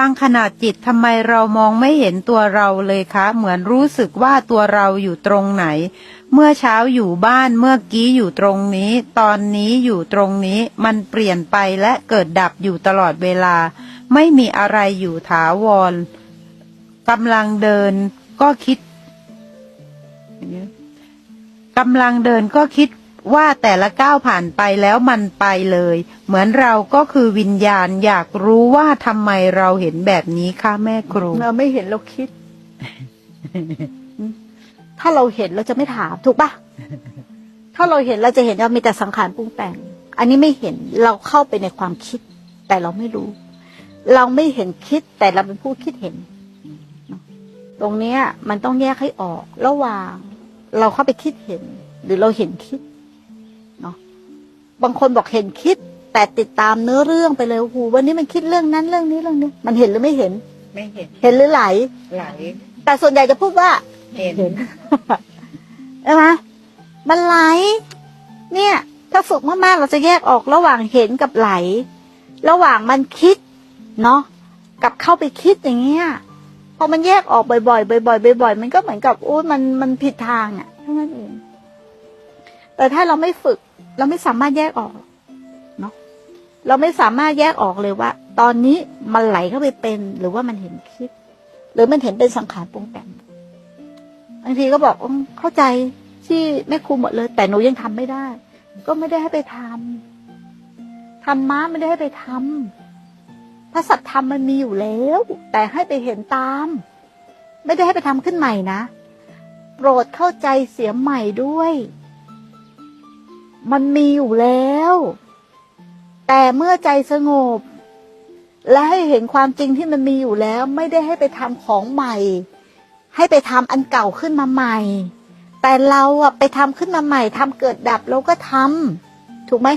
างขณะจิตทำไมเรามองไม่เห็นตัวเราเลยคะ เหมือนรู้สึกว่าตัวเราอยู่ตรงไหน เมื่อเช้าอยู่บ้านเมื่อกี้อยู่ตรงนี้ ตอนนี้อยู่ตรงนี้ มันเปลี่ยนไปและเกิดดับอยู่ตลอดเวลา ไม่มีอะไรอยู่ถาวรกำลังเดินก็คิดกำลังเดินก็คิด ว่าแต่ละก้าวผ่านไปแล้วมันไปเลย เหมือนเราก็คือวิญญาณอยากรู้ว่าทำไมเราเห็นแบบนี้คะแม่ครู เราไม่เห็นเราคิด ถ้าเราเห็นเราจะไม่ถามถูกปะถ้าเราเห็นเราจะเห็นว่ามีแต่สังขารปรุงแต่ง อันนี้ไม่เห็นเราเข้าไปในความคิด แต่เราไม่รู้ เราไม่เห็นคิดแต่เราเป็นผู้คิดเห็น ตรงเนี้ย มันต้องแยกให้ออก ระหว่าง เราเข้าไปคิดเห็น หรือเราเห็นคิด บางคนบอกเห็นคิด แต่ติดตามเนื้อเรื่องไปเลยโอ้โหวันนี้มันคิดเรื่องนั้นเรื่องนี้เรื่องนี้ มันเห็นหรือไม่เห็น ไม่เห็น เห็นหรือไหล ไหล แต่ส่วนใหญ่จะพูดว่า เห็นใช่ไหมมันไหล เนี่ย ถ้าฝึกมากๆเราจะแยกออกระหว่างเห็นกับไหล ระหว่างมันคิด เนาะกับเข้าไปคิดอย่างเงี้ยพอมันแยกออกบ่อยๆบ่อยๆบ่อยๆมันก็เหมือนกับโอ้ยมันมันผิดทางอะ่ะเท่านั้นเองแต่ถ้าเราไม่ฝึก เราไม่สามารถแยกออกเนาะเราไม่สามารถแยกออกเลยว่า ตอนนี้มันไหลเข้าไปเป็นหรือว่ามันเห็นคิด หรือมันเห็นเป็นสังขารปรุงแต่งบางทีก็บอกเข้าใจที่แม่ครูหมดเลย แต่หนูยังทำไม่ได้ ก็ไม่ได้ให้ไปทำธรรมะไม่ได้ให้ไปทำพระสัทธรรมมันมีอยู่แล้ว แต่ให้ไปเห็นตาม ไม่ได้ให้ไปทำขึ้นใหม่นะโปรดเข้าใจเสียใหม่ด้วย มันมีอยู่แล้ว แต่เมื่อใจสงบ และให้เห็นความจริงที่มันมีอยู่แล้ว ไม่ได้ให้ไปทำของใหม่ ให้ไปทำอันเก่าขึ้นมาใหม่ แต่เราอะไปทำขึ้นมาใหม่ทำเกิดดับเราก็ทำถูกไหม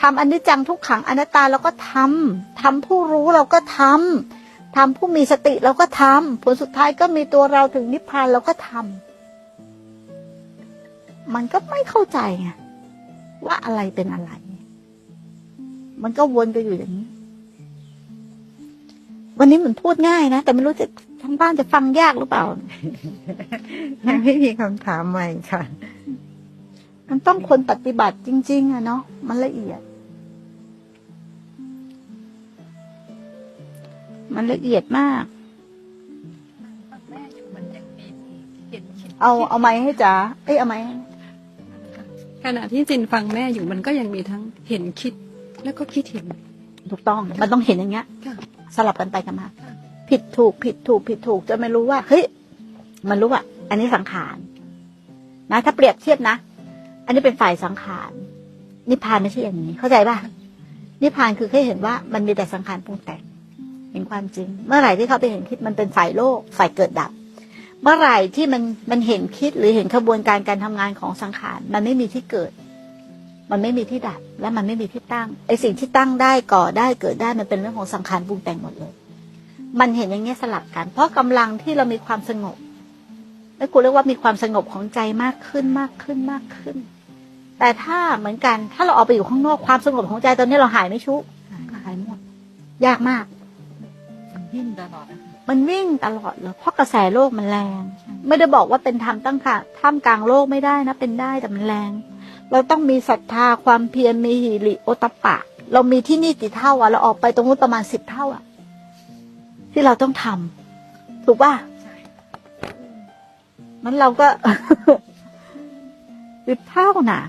ทำอนิจจังทุกขังอนัตตาเราก็ทำทำผู้รู้เราก็ทำทำผู้มีสติเราก็ทำผลสุดท้ายก็มีตัวเราถึงนิพพานเราก็ทำมันก็ไม่เข้าใจไง ว่าอะไรเป็นอะไร มันก็วนไปอยู่อย่างนี้ วันนี้เหมือนพูดง่ายนะ แต่ไม่รู้จะทั้งบ้านจะฟังยากหรือเปล่าไม่มีคำถามใหม่ค่ะ มันต้องคนปฏิบัติจริง ๆอะเนาะมันละเอียด มันละเอียดมาก เอาเอาไม้ให้จ๋าเอ้ยเอาไม้ให้ ขณะที่จินฟังแม่อยู่มันก็ยังมีทั้งเห็นคิดแล้วก็คิดเห็น ถูกต้องมันต้องเห็นอย่างเงี้ยค่ะสลับกันไปกันมาผิดถูกผิดถูกผิดถูกจะไม่รู้ว่าเฮ้ยมันรู้ว่าอันนี้สังขารนะถ้าเปรียบเทียบนะ อันนี้เป็นฝ่ายสังขารนิพพานไม่ใช่อย่างนี้ เข้าใจป่ะนิพพานคือแค่เห็นว่ามันมีแต่สังขารปรุงแต่งเห็นความจริง เมื่อไหร่ที่เขาไปเห็นคิดมันเป็นฝ่ายโลกฝ่ายเกิดดับ เมื่อไหร่ที่มันมันเห็นคิดหรือเห็นขบวนการการทำงานของสังขาร มันไม่มีที่เกิด มันไม่มีที่ดับ และมันไม่มีที่ตั้งไอสิ่งที่ตั้งได้ก่อได้เกิดได้มันเป็นเรื่องของสังขารปรุงแต่งหมดเลย มันเห็นอย่างเงี้ยสลับกัน เพราะกำลังที่เรามีความสงบแล้วกูเรียกว่ามีความสงบของใจมากขึ้นมากขึ้นมากขึ้น แต่ถ้าเหมือนกัน ถ้าเราออกไปอยู่ข้างนอกความสงบของใจตอนนี้เราหายไม่ชุหายหมด ยากมากยิ่งตลอด มันวิ่งตลอดเลยเพราะกระแสโลกมันแรง ไม่ได้บอกว่าเป็นธรรมตั้งค่ะท่ามกลางโลกไม่ได้นะ เป็นได้แต่มันแรง เราต้องมีศรัทธาความเพียรมีหิริโอตปะ เรามีที่นี่กี่เท่าอะเราออกไปตรงนู้นประมาณสิบเท่าอะที่เราต้องทำถูกป่ะมันเราก็สิบเท่าน่ะ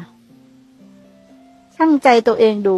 ช่างใจตัวเองดู